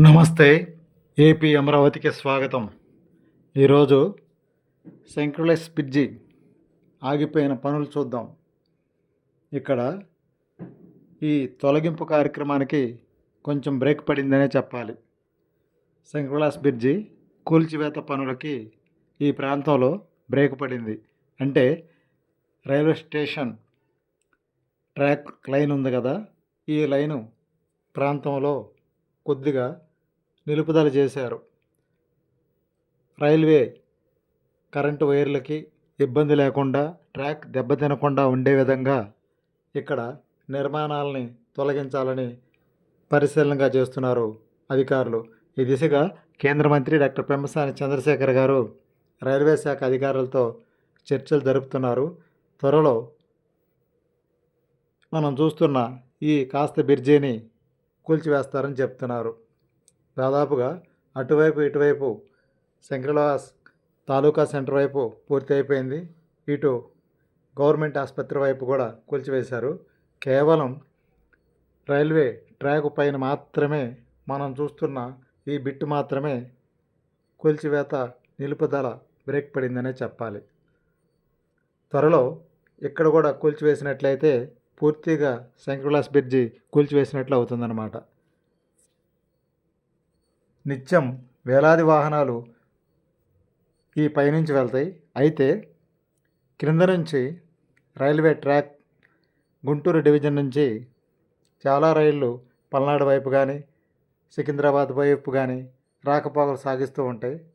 నమస్తే ఏపీ అమరావతికి స్వాగతం. ఈరోజు సెంక్రలైజ్ బ్రిడ్జి ఆగిపోయిన పనులు చూద్దాం. ఇక్కడ ఈ తొలగింపు కార్యక్రమానికి కొంచెం బ్రేక్ పడిందనే చెప్పాలి. సెంక్రలాస్ బ్రిడ్జి కూల్చివేత పనులకి ఈ ప్రాంతంలో బ్రేక్ పడింది. అంటే రైల్వే స్టేషన్ ట్రాక్ లైన్ ఉంది కదా ఈ లైను ప్రాంతంలో కొద్దిగా నిలుపుదల చేశారు. రైల్వే కరెంటు వైర్లకి ఇబ్బంది లేకుండా ట్రాక్ దెబ్బతినకుండా ఉండే విధంగా ఇక్కడ నిర్మాణాలని తొలగించాలని పరిశీలనగా చేస్తున్నారు అధికారులు. ఈ దిశగా కేంద్ర మంత్రి డాక్టర్ పెమ్మసాని చంద్రశేఖర్ గారు రైల్వే శాఖ అధికారులతో చర్చలు జరుపుతున్నారు. త్వరలో మనం చూస్తున్న ఈ కాస్త బ్రిడ్జిని కూల్చివేస్తారని చెప్తున్నారు. దాదాపుగా అటువైపు ఇటువైపు శంకరలాస్ తాలూకా సెంటర్ వైపు పూర్తి అయిపోయింది. ఇటు గవర్నమెంట్ ఆసుపత్రి వైపు కూడా కూల్చివేశారు. కేవలం రైల్వే ట్రాక్ పైన మాత్రమే మనం చూస్తున్న ఈ బిట్టు మాత్రమే కూల్చివేత నిలుపుదల బ్రేక్ పడిందనే చెప్పాలి. త్వరలో ఇక్కడ కూడా కూల్చివేసినట్లయితే పూర్తిగా శంకర్లాస్ బ్రిడ్జి కూల్చివేసినట్లు అవుతుందన్నమాట. నిత్యం వేలాది వాహనాలు ఈ పైనుంచి వెళ్తాయి. అయితే క్రింద నుంచి రైల్వే ట్రాక్ గుంటూరు డివిజన్ నుంచి చాలా రైళ్ళు పల్నాడు వైపు కానీ సికింద్రాబాద్ వైపు కానీ రాకపోకలు సాగిస్తూ ఉంటాయి.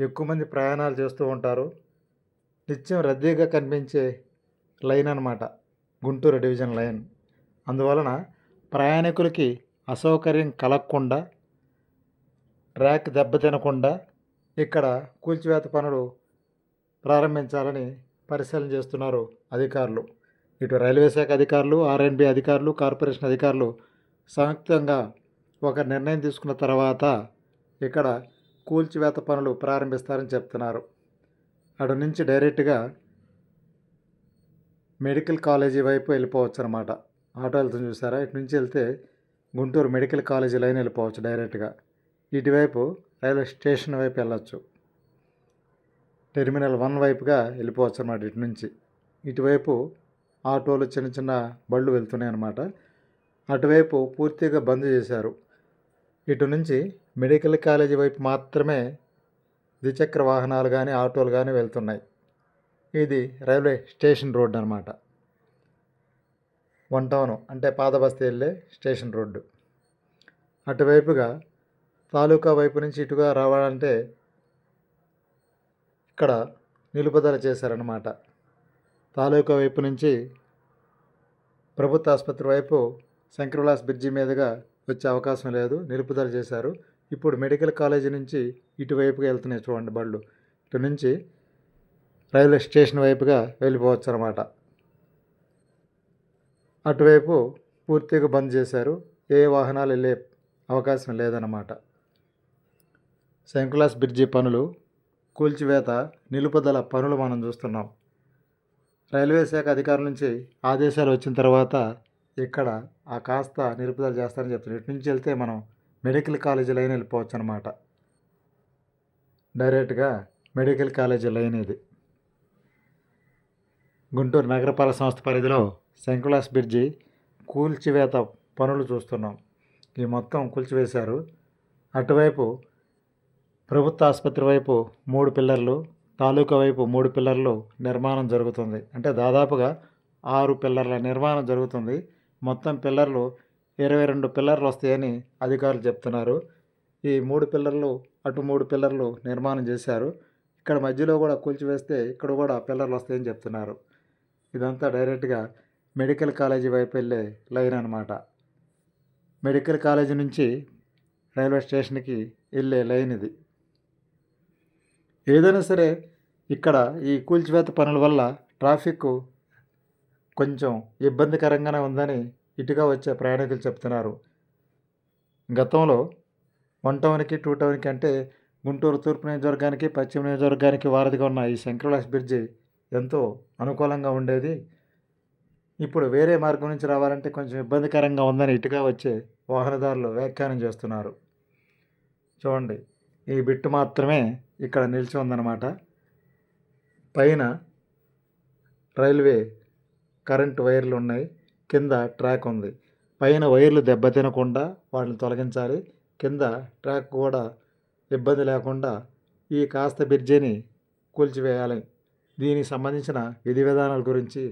ఎక్కువ మంది ప్రయాణాలు చేస్తూ ఉంటారు. నిత్యం రద్దీగా కనిపించే లైన్ అనమాట గుంటూరు డివిజన్ లైన్. అందువలన ప్రయాణికులకి అసౌకర్యం కలగకుండా ట్రాక్ దెబ్బతినకుండా ఇక్కడ కూల్చివేత పనులు ప్రారంభించాలని పరిశీలన చేస్తున్నారు అధికారులు. ఇటు రైల్వే శాఖ అధికారులు ఆర్ఎన్బి అధికారులు కార్పొరేషన్ అధికారులు సంయుక్తంగా ఒక నిర్ణయం తీసుకున్న తర్వాత ఇక్కడ కూల్చివేత పనులు ప్రారంభిస్తారని చెప్తున్నారు. అటు నుంచి డైరెక్ట్గా మెడికల్ కాలేజీ వైపు వెళ్ళిపోవచ్చు అనమాట ఆటో వెళ్తుంది చూసారా? ఇటు నుంచి వెళ్తే గుంటూరు మెడికల్ కాలేజీ లైన్ వెళ్ళిపోవచ్చు డైరెక్ట్గా. ఇటువైపు రైల్వే స్టేషన్ వైపు వెళ్ళొచ్చు. టెర్మినల్ వన్ వైపుగా వెళ్ళిపోవచ్చు అనమాట ఇటు నుంచి. ఇటువైపు ఆటోలు చిన్న చిన్న బళ్ళు వెళ్తున్నాయి అనమాట అటువైపు పూర్తిగా బంద్ చేశారు. ఇటు నుంచి మెడికల్ కాలేజీ వైపు మాత్రమే ద్విచక్ర వాహనాలు కానీ ఆటోలు కానీ వెళ్తున్నాయి. ఇది రైల్వే స్టేషన్ రోడ్ అనమాట వన్ టౌన్ అంటే పాతబస్తీ వెళ్ళే స్టేషన్ రోడ్డు. అటువైపుగా తాలూకా వైపు నుంచి ఇటుగా రావాలంటే ఇక్కడ నిలుపుదల చేశారన్నమాట. తాలూకా వైపు నుంచి ప్రభుత్వ ఆసుపత్రి వైపు శంకర్విలాస్ బ్రిడ్జి మీదుగా వచ్చే అవకాశం లేదు నిలుపుదల చేశారు. ఇప్పుడు మెడికల్ కాలేజీ నుంచి ఇటువైపుగా వెళ్తున్నాయి చూడండి బళ్ళు. ఇటు నుంచి రైల్వే స్టేషన్ వైపుగా వెళ్ళిపోవచ్చు అనమాట అటువైపు పూర్తిగా బంద్ చేశారు. ఏ వాహనాలు వెళ్ళే అవకాశం లేదన్నమాట. శంకులాస్ బ్రిడ్జి పనులు కూల్చివేత నిలుపుదల పనులు మనం చూస్తున్నాం. రైల్వే శాఖ అధికారుల నుంచి ఆదేశాలు వచ్చిన తర్వాత ఇక్కడ ఆ కాస్త నిలుపుదల చేస్తారని చెప్తున్నారు. ఇటు నుంచి వెళ్తే మనం మెడికల్ కాలేజీ లైన్ వెళ్ళిపోవచ్చు అనమాట డైరెక్ట్గా మెడికల్ కాలేజీ లైన్ ఇది. గుంటూరు నగరపాలక సంస్థ పరిధిలో శంకులాస్ బ్రిడ్జి కూల్చివేత పనులు చూస్తున్నాం. ఈ మొత్తం కూల్చివేశారు. అటువైపు ప్రభుత్వ ఆసుపత్రి వైపు మూడు పిల్లర్లు తాలూకా వైపు మూడు పిల్లర్లు నిర్మాణం జరుగుతుంది. అంటే దాదాపుగా ఆరు పిల్లర్ల నిర్మాణం జరుగుతుంది. మొత్తం పిల్లర్లు ఇరవై రెండు పిల్లర్లు వస్తాయని అధికారులు చెప్తున్నారు. ఈ మూడు పిల్లర్లు అటు మూడు పిల్లర్లు నిర్మాణం చేశారు. ఇక్కడ మధ్యలో కూడా కూల్చివేస్తే ఇక్కడ కూడా పిల్లర్లు వస్తాయని చెప్తున్నారు. ఇదంతా డైరెక్ట్గా మెడికల్ కాలేజీ వైపు వెళ్ళే లైన్ అనమాట మెడికల్ కాలేజీ నుంచి రైల్వే స్టేషన్కి వెళ్ళే లైన్ ఇది. ఏదైనా సరే ఇక్కడ ఈ కూల్చివేత పనుల వల్ల ట్రాఫిక్ కొంచెం ఇబ్బందికరంగానే ఉందని ఇటుగా వచ్చే ప్రయాణికులు చెప్తున్నారు. గతంలో వన్ టౌన్కి టూ టౌన్కి అంటే గుంటూరు తూర్పు నియోజకవర్గానికి పశ్చిమ నియోజకవర్గానికి వారధిగా ఉన్న ఈ శంకరలాస్ బ్రిడ్జి ఎంతో అనుకూలంగా ఉండేది. ఇప్పుడు వేరే మార్గం నుంచి రావాలంటే కొంచెం ఇబ్బందికరంగా ఉందని ఇటుగా వచ్చే వాహనదారులు వ్యాఖ్యానం చేస్తున్నారు. చూడండి ఈ బిట్టు మాత్రమే ఇక్కడ నిలిచి ఉందన్నమాట. పైన రైల్వే కరెంటు వైర్లు ఉన్నాయి. కింద ట్రాక్ ఉంది. పైన వైర్లు దెబ్బతినకుండా వాటిని తొలగించాలి. కింద ట్రాక్ కూడా ఇబ్బంది లేకుండా ఈ కాస్త బ్రిడ్జిని కూల్చివేయాలి. దీనికి సంబంధించిన విధి విధానాల గురించి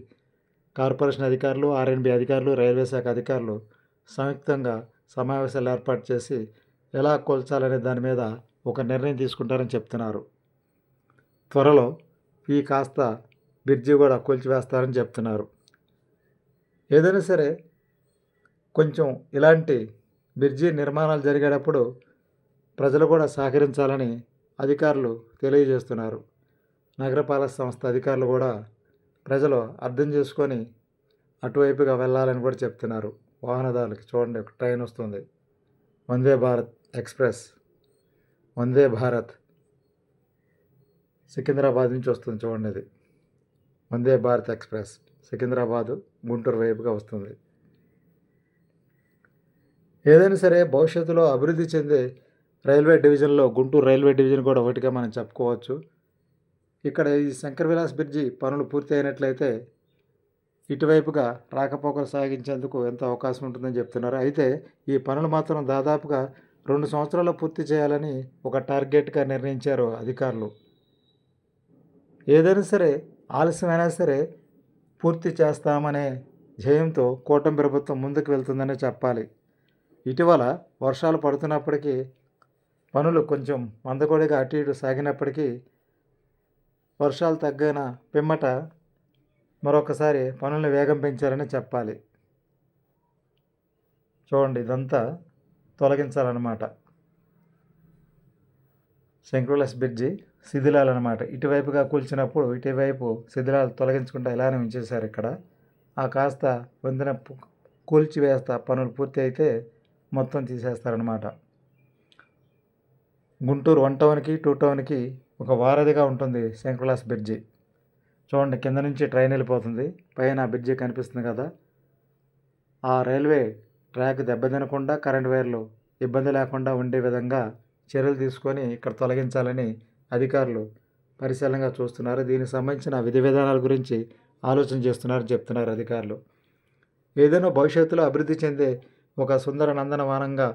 కార్పొరేషన్ అధికారులు ఆర్ఎన్బి అధికారులు రైల్వే శాఖ అధికారులు సంయుక్తంగా సమావేశాలు ఏర్పాటు చేసి ఎలా కోల్చాలనే దాని మీద ఒక నిర్ణయం తీసుకుంటారని చెప్తున్నారు. త్వరలో ఈ కాస్త బ్రిడ్జి కూడా కూల్చివేస్తారని చెప్తున్నారు. ఏదైనా సరే కొంచెం ఇలాంటి బ్రిడ్జి నిర్మాణాలు జరిగేటప్పుడు ప్రజలు కూడా సహకరించాలని అధికారులు తెలియజేస్తున్నారు. నగరపాలక సంస్థ అధికారులు కూడా ప్రజలు అర్థం చేసుకొని అటువైపుగా వెళ్ళాలని కూడా చెప్తున్నారు. వాహనదారులకి చూడండి ఒక ట్రైన్ వస్తుంది. వందే భారత్ ఎక్స్ప్రెస్. వందే భారత్ సికింద్రాబాద్ నుంచి వస్తుంది చూడండి ఇది. వందే భారత్ ఎక్స్ప్రెస్ సికింద్రాబాదు గుంటూరు వైపుగా వస్తుంది. ఏదైనా సరే భవిష్యత్తులో అభివృద్ధి చెందే రైల్వే డివిజన్లో గుంటూరు రైల్వే డివిజన్ కూడా ఒకటిగా మనం చెప్పుకోవచ్చు. ఇక్కడ ఈ శంకర్ విలాస్ బ్రిడ్జి పనులు పూర్తి అయినట్లయితే ఇటువైపుగా రాకపోకలు సాగించేందుకు ఎంతో అవకాశం ఉంటుందని చెప్తున్నారు. అయితే ఈ పనులు మాత్రం దాదాపుగా రెండు సంవత్సరాల్లో పూర్తి చేయాలని ఒక టార్గెట్గా నిర్ణయించారు అధికారులు. ఏదైనా సరే ఆలస్యమైనా సరే పూర్తి చేస్తామనే ధ్యేయంతో కూటమి ప్రభుత్వం ముందుకు వెళ్తుందనే చెప్పాలి. ఇటీవల వర్షాలు పడుతున్నప్పటికీ పనులు కొంచెం మందకొడిగా అటు ఇటు సాగినప్పటికీ వర్షాలు తగ్గిన పిమ్మట మరొకసారి పనులను వేగం పెంచారని చెప్పాలి. చూడండి ఇదంతా తొలగించాలన్నమాట. శంకులస్ బ్రిడ్జి శిథిలాలు అనమాట ఇటువైపుగా కూల్చినప్పుడు ఇటువైపు శిథిలాలు తొలగించకుండా ఇలానే ఉంచేశారు ఇక్కడ. ఆ కాస్త వంతెన కూల్చివేస్తా పనులు పూర్తి అయితే మొత్తం తీసేస్తారనమాట గుంటూరు వన్ టౌన్కి టూ టౌన్కి ఒక వారధిగా ఉంటుంది శంకులాస్ బ్రిడ్జి. చూడండి కింద నుంచి ట్రైన్ వెళ్ళిపోతుంది. పైన బ్రిడ్జి కనిపిస్తుంది కదా. ఆ రైల్వే ట్రాక్ దెబ్బతినకుండా కరెంట్ వైర్లు ఇబ్బంది లేకుండా ఉండే విధంగా చర్యలు తీసుకొని ఇక్కడ తొలగించాలని అధికారులు పరిశీలనగా చూస్తున్నారు. దీనికి సంబంధించిన విధి విధానాల గురించి ఆలోచన చేస్తున్నారు చెప్తున్నారు అధికారులు. ఏదైనా భవిష్యత్తులో అభివృద్ధి చెందే ఒక సుందర నందనవనంగా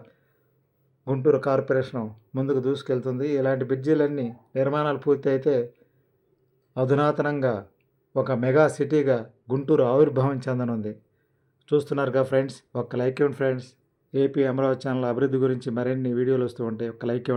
గుంటూరు కార్పొరేషన్ ముందుకు దూసుకెళ్తుంది. ఇలాంటి బ్రిడ్జీలన్నీ నిర్మాణాలు పూర్తి అయితే అధునాతనంగా ఒక మెగా సిటీగా గుంటూరు ఆవిర్భావం చెందనుంది. చూస్తున్నారుగా ఫ్రెండ్స్ ఒక లైక్ ఇవ్వండి ఫ్రెండ్స్. ఏపీ అమరావతి ఛానల్ అభివృద్ధి గురించి మరిన్ని వీడియోలు వస్తూ ఉంటాయి. ఒక లైక్ ఇవ్వండి.